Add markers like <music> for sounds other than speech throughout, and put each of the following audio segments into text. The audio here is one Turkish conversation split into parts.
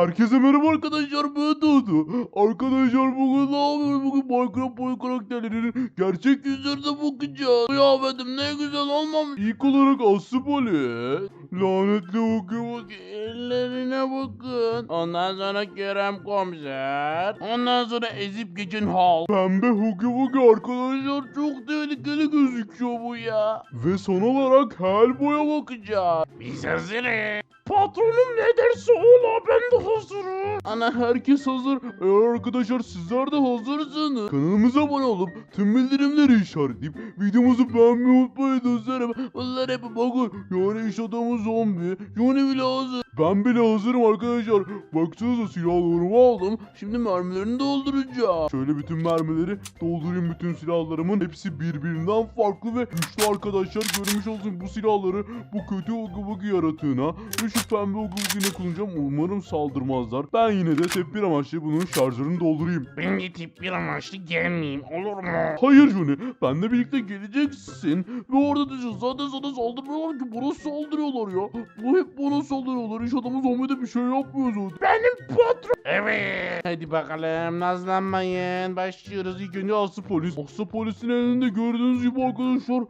Herkese merhaba arkadaşlar ben Dudu. Arkadaşlar bugün ne yapıyoruz? Bugün Minecraft boy karakterlerinin gerçek yüzlerine bakacağız. Kıyafetim ne güzel olmamış. İlk olarak Polis. Lanetli Hugi. Ellerine bakın. Ondan sonra Kerem Komiser. Ondan sonra ezip geçen Hal. Pembe Hugi arkadaşlar çok tehlikeli gözüküyor bu ya. Ve son olarak Hellboy'a bakacağız. Biz hazırız. Patronum ne derse ola ben de hazırım. Ana herkes hazır. Eğer arkadaşlar sizler de hazırsanız kanalımıza abone olup tüm bildirimleri işaretleyip videomuzu beğenmeyi unutmayın dostlarım. Bunlar hep bakın yani iş adamı zombi. Yani bile hazır. Ben bile hazırım arkadaşlar. Baksanıza silahlarımı aldım. Şimdi mermilerini dolduracağım. Şöyle bütün mermileri doldurayım bütün silahlarımın. Hepsi birbirinden farklı ve güçlü arkadaşlar. Görmüş olsun bu silahları bu kötü Ogubugi yaratığına ve şu pembe Ogubugi'ne kullanacağım. Umarım saldırmazlar. Ben yine de tedbir amaçlı bunun şarjörünü doldurayım. Ben de tip bir amaçlı gelmeyeyim olur mu? Hayır Johnny, benle birlikte geleceksin ve orada düşün. Zaten sana saldırmıyorlar ki bana saldırıyorlar ya. Bu hep bana saldırıyorlar. İş adamı zombi bir şey yapmıyor zaten. Benim patron. Evet. Hadi bakalım nazlanmayın. Başlıyoruz ilk önce Aslı Polis. Aslı Polis'in elinde gördüğünüz gibi arkadaşlar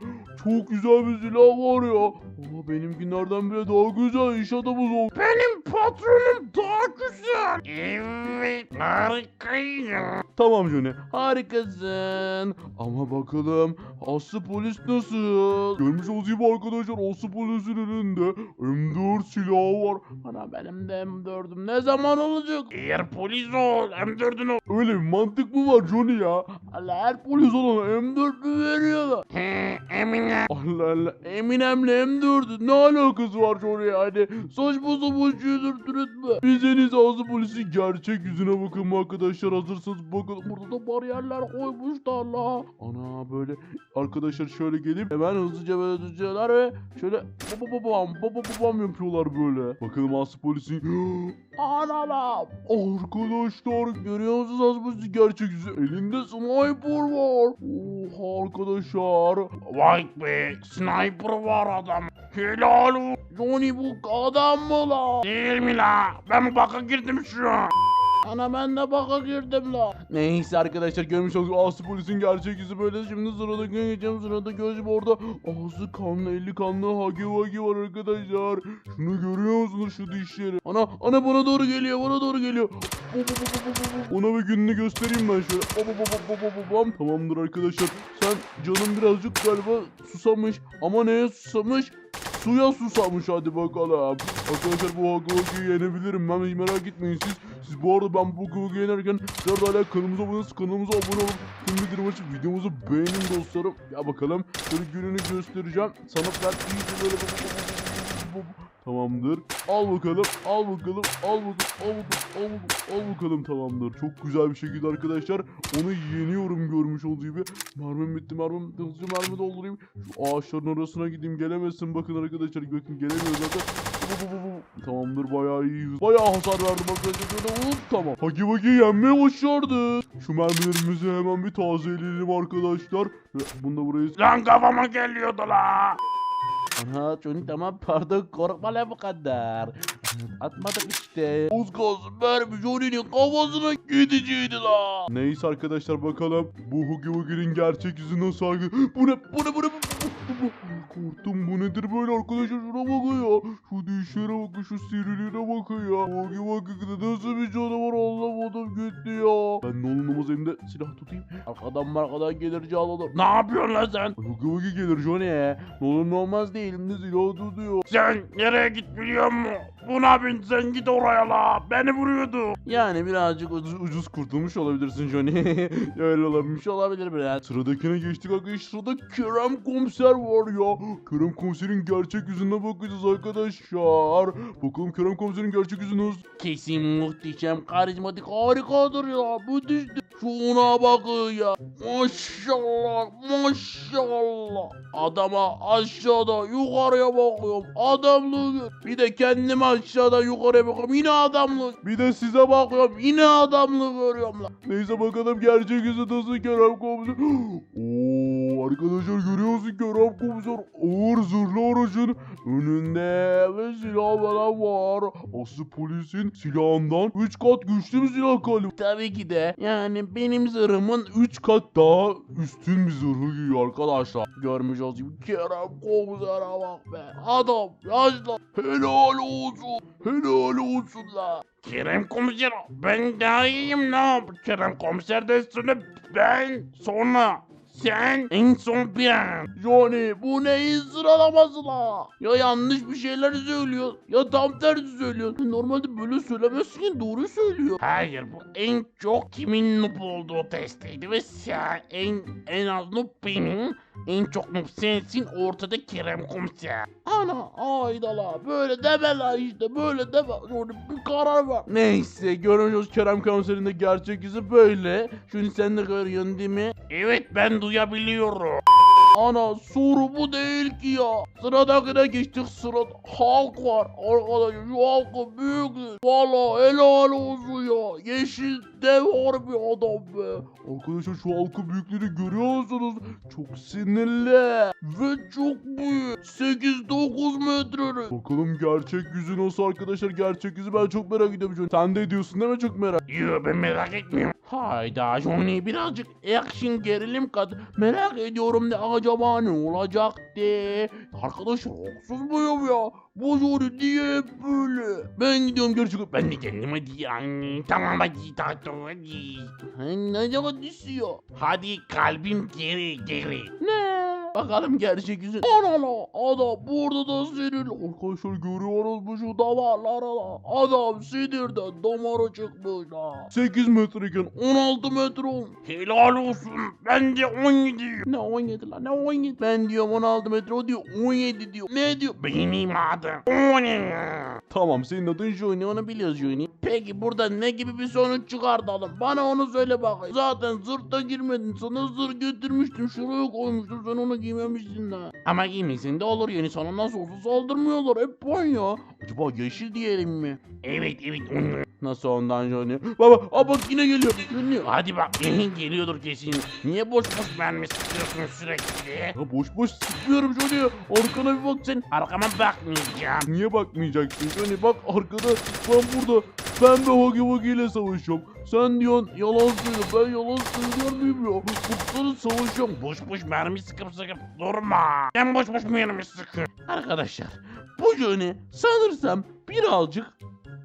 çok güzel bir silah var ya. Ama benimkilerden bile daha güzel iş adamı zombi. Benim patronum daha güzel. Evet harikayım. Tamam Johnny harikasın. Ama bakalım Aslı Polis nasıl? Görmüş olduğunuz gibi arkadaşlar Aslı Polis'in elinde M4 silahı var. Ana benim de M4'üm ne zaman olacak? Eğer polis ol M4'ün ol. Öyle bir mantık mı var Johnny ya? Allah her polis olana M4 mü veriyorlar? He Emine. Allah Allah Eminem'le M4'ün ne alakası var Johnny yani? Saçma sapan şeyler türetme. Biz en iyisi Polis'in gerçek yüzüne bakın arkadaşlar hazırsanız bakın burada da bariyerler koymuşlar la. Ana böyle arkadaşlar şöyle gelip hemen hızlıca böyle düzüyorlar ve şöyle baba babam baba babam yapıyorlar böyle. Bakalım Aslı Polis'in <gasps> Anam arkadaşlar görüyor musunuz Aslı Polis'in gerçek yüzü? Elinde sniper var. Oha arkadaşlar. Vay be sniper var adam. Helal. Johnny bu adam mı la? Değil mi la? Ben baka girdim şu an. Ana ben de baka girdim la. Neyse arkadaşlar görmüş olduk Aslı polisin gerçek yüzü böyle. Şimdi sıradaki geçeceğim sırada gözüm orada. Ağzı kanlı eli kanlı hagi vagi var arkadaşlar. Şunu görüyor musunuz şu dişleri? Ana ana bana doğru geliyor bana doğru geliyor. Ona bir gününü göstereyim ben şöyle. Bam. Tamamdır arkadaşlar. Sen canın birazcık galiba susamış. Ama neye susamış? Suya susamış hadi bakalım. Arkadaşlar bu Wuggy'yi yenebilirim ben merak etmeyin siz. Siz bu arada ben bu Wuggy'yi yenerken sizler de hala kanalımıza abone. Kanalımıza abone olun. Tüm bildirim açıp videomuzu beğenin dostlarım. Ya bakalım şöyle gününü göstereceğim. Sanatlar iyice böyle Tamamdır. Al bakalım, al bakalım, al bakalım, al bakalım, al bakalım, al bakalım tamamdır. Çok güzel bir şekilde arkadaşlar onu yeniyorum görmüş olduğu gibi. Mermim bitti, mermim. Hızlıca mermi doldurayım. Şu ağaçların arasına gideyim gelemezsin bakın arkadaşlar. Bakın gelemiyor zaten. Bu, bu, bu, bu. Tamamdır bayağı iyi. Bayağı hasar verdim arkadaşlar. Hop tamam. Hagi Vagi yenmeye başardık. Şu mermilerimizi hemen bir tazeleyelim arkadaşlar. Ve Bunu da buraya Lan kafama geliyordu la. Ana Johnny tamam pardon korkma la bu kadar. Atmadık işte. Az kalsın mermi Johnny'nin kafasına gideceydi la. Neyse arkadaşlar bakalım bu Hugi Wugi'nin gerçek yüzü nasıl. Bu ne bu ne bu ne. Korktum bu nedir böyle arkadaşlar şuna bakın ya. Şu dişlere bakın şu siriliğine bakın ya. Hugi Wugi'de nasıl bir canavar anlamadım gitti ya. Ben ne olur namaz elimde silah tutayım. Arkadan markadan gelir canlanır. Ne yapıyorsun lan sen? Hugi Wugi gelir Johnny. Ne olur ne olmaz değil elimde silah tutuyor. Sen nereye git biliyor musun? Buna bin sen git oraya la. Beni vuruyordu. Yani birazcık ucuz, ucuz kurtulmuş olabilirsin Johnny. <laughs> Öyle olabilir olabilir biraz. Sıradakine geçtik arkadaşlar. Sırada Kerem Komiser var ya. Kerem Komiser'in gerçek yüzüne bakacağız arkadaşlar. Bakalım Kerem Komiser'in gerçek yüzü nasıl? Kesin muhteşem, karizmatik, harikadır ya. Bu düştü. Şuna bakın ya. Maşallah, maşallah. Adama aşağıda yukarıya bakıyorum. Adamlığı. Bir de kendime aşağıda yukarıya bakıyorum. Yine adamlık. Bir de size bakıyorum. Yine adamlık görüyorum lan. Neyse bakalım gerçek yüzü nasıl Kerem Komiser. <gasps> Oo arkadaşlar görüyorsun Kerem komiser ağır zırhlı aracın önünde ve silah falan var. Aslı polisin silahından 3 kat güçlü bir silah galiba. Tabii ki de yani benim zırhımın 3 kat daha üstün bir zırhı giyiyor arkadaşlar. Görmüş olduğunuz gibi Kerem komisere bak be. Adam yaşlı. Helal olsun. Helal olsun la. Kerem komiser ben daha iyiyim ne Kerem komiserden sonra ben sonra sen en son ben. Johnny bu neyin sıralaması la? Ya yanlış bir şeyler söylüyor ya tam tersi söylüyor. Normalde böyle söylemezsin ki doğru söylüyor. Hayır bu en çok kimin noob olduğu testiydi ve sen en en az noob benim en çok noob sensin ortada Kerem komiser. Ana ayda la böyle deme la işte böyle deme. Johnny bir karar ver. Neyse görüyoruz Kerem konserinde gerçek yüzü böyle. Şunu sen de görüyorsun değil mi? Evet ben duyabiliyorum. Ana soru bu değil ki ya. Sıradakine geçtik sırada halk var. Arkadaşlar şu halkın büyük. Valla helal olsun ya. Yeşil dev harbi adam be. Arkadaşlar şu halkın büyüklüğünü görüyor musunuz? Çok sinirli. Ve çok büyük. 8-9 metre. Bakalım gerçek yüzü nasıl arkadaşlar? Gerçek yüzü ben çok merak ediyorum. Sen de ediyorsun değil mi? Çok merak. Yo ben merak etmiyorum. Hayda Johnny birazcık action gerilim kat. Merak ediyorum da acaba ne olacak de. Arkadaşlar haksız mıyım ya? Bu Johnny niye hep böyle? Ben gidiyorum gerçekten. Ben de kendim hadi anne. Tamam hadi tato hadi. Ne zaman düşüyor? Hadi kalbim geri geri. Ne? Bakalım gerçek yüzü. Ana la adam burada da sinirli. Arkadaşlar görüyoruz mu şu damarlara la. Adam sinirden damarı çıkmış la. 8 metreyken 16 metre olmuş. Helal olsun. Ben de 17. Ne 17 lan ne 17? Ben diyorum 16 metre o diyor 17 diyor. Ne diyor? Benim adım 10. Tamam senin adın Johnny onu biliyoruz Johnny. Peki burada ne gibi bir sonuç çıkartalım? Bana onu söyle bakayım. Zaten zırhta girmedin. Sana zırh getirmiştim. Şuraya koymuştum. Sen onu giymemişsin daha. Ama giymişsin de olur Johnny. Sana nasıl olsa saldırmıyorlar. Hep puan ya. Acaba yeşil diyelim mi? Evet evet onu. Nasıl ondan Johnny? Baba aa bak yine geliyor. Johnny. Hadi bak geliyordur kesin. Niye boş boş mermi sıkıyorsun sürekli? Ya boş boş sıkmıyorum Johnny. Arkana bir bak sen. Arkama bakmayacağım. Niye bakmayacaksın Johnny? Bak arkada ben burada pembe Huggy Wuggy ile savaşıyorum. Sen diyorsun yalan söylüyor. Ben yalan söylüyor muyum ya? Savaşıyorum. Boş boş mermi sıkıp sıkıp durma. Ben boş boş mermi sıkıyorum. Arkadaşlar bu Johnny sanırsam birazcık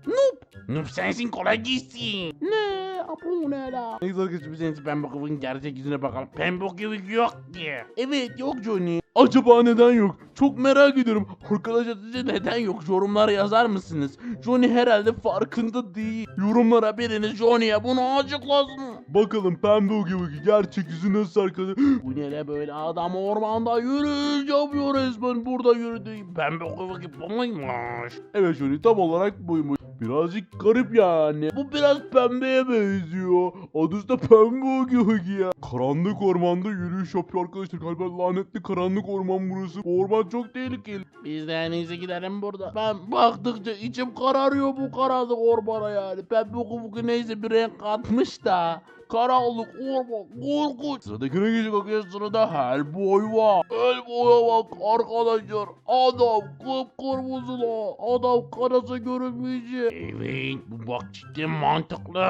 noob. Noob sensin kolay gitsin. Ne? Bu ne la? Neyse arkadaşlar biz en pembe kıvın gerçek yüzüne bakalım. Pembe kıvık yok ki. Evet yok Johnny. Acaba neden yok? Çok merak ediyorum. Arkadaşlar sizce neden yok? Yorumlara yazar mısınız? Johnny herhalde farkında değil. Yorumlara biriniz Johnny'ye bunu açıklasın. Bakalım pembe o gibi gerçek yüzü nasıl arkadaşlar? <gasps> Bu ne böyle adam ormanda yürüyüş yapıyor resmen burada yürüdü. Pembe kıvık bu muymuş? Evet Johnny tam olarak buymuş. Birazcık garip yani. Bu biraz pembeye benziyor. Adı da pembe gibi ya. Karanlık ormanda yürüyüş yapıyor arkadaşlar. Galiba lanetli karanlık orman burası. Bu orman çok tehlikeli. Biz de en iyisi gidelim burada. Ben baktıkça içim kararıyor bu karanlık ormana yani. Pembe kubuku neyse bir renk katmış da. Karanlık orman korkunç. Sıradakine geçecek arkadaşlar sırada Hellboy var. Hellboy'a bak arkadaşlar. Adam kıpkırmızı la. Adam karası görünmeyecek. Evet bu bak cidden mantıklı.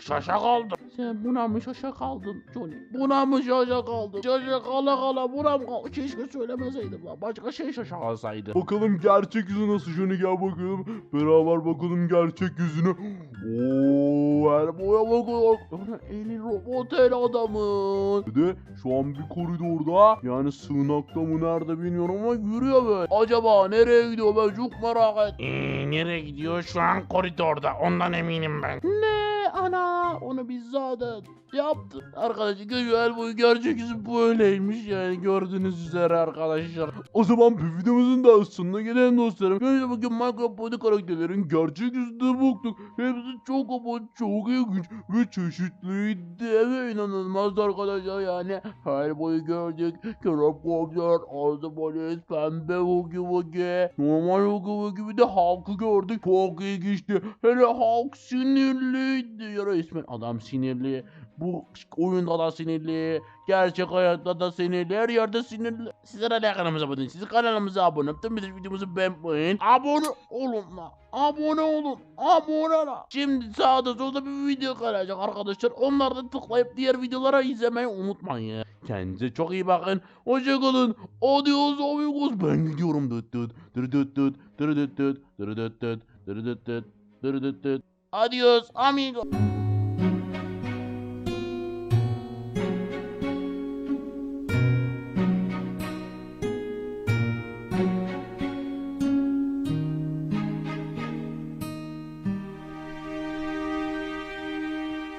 Şaşa kaldım. Sen buna mı şaşa kaldın Johnny? Buna mı şaşa kaldın? Şaşa kala kala buna mı kaldın? Keşke söylemeseydim lan. Başka şey şaşa kalsaydı. Bakalım gerçek yüzü nasıl Johnny gel bakalım. Beraber bakalım gerçek yüzüne. Ooo bakalım. Ana eli robot el adamın. De şu an bir koridorda yani sığınakta mı nerede bilmiyorum ama yürüyor böyle. Acaba nereye gidiyor ben çok merak ettim. Ee, nereye gidiyor? Şu an koridorda. Ondan eminim ben. Ne ana onu biz zaten yaptık. Arkadaşlar güzel boyu gerçek yüzü böyleymiş yani gördüğünüz üzere arkadaşlar. O zaman bir videomuzun daha sonuna gelelim dostlarım. Böyle bugün Minecraft Body karakterlerin gerçek yüzüne baktık. Hepsi çok ama çok ilginç ve çeşitliydi inanılmazdı arkadaşlar yani. Her boyu gördük. Kerap Komiser, Azı Polis, Pembe Hugi Hugi, Normal Hugi Hugi bir de Hulk'ı gördük. Çok ilginçti. Hele Hulk sinirliydi. Ya resmen adam sinirli. Bu oyunda da sinirli, gerçek hayatta da sinirli, her yerde sinirli. Sizler hala kanalımıza abone. Siz kanalımıza abone olun. Bizim videomuzu beğenmeyin. Abone olun la. Abone olun. Abone la. Şimdi sağda solda bir video kalacak arkadaşlar. Onları da tıklayıp diğer videolara izlemeyi unutmayın. Kendinize çok iyi bakın. Hoşçakalın. Adios amigos. Ben gidiyorum. Dıt dıt. Dır dıt dıt. Dır dıt dıt. Dır dıt dıt. Dır dıt dıt. Dır dıt dıt. Adios amigos.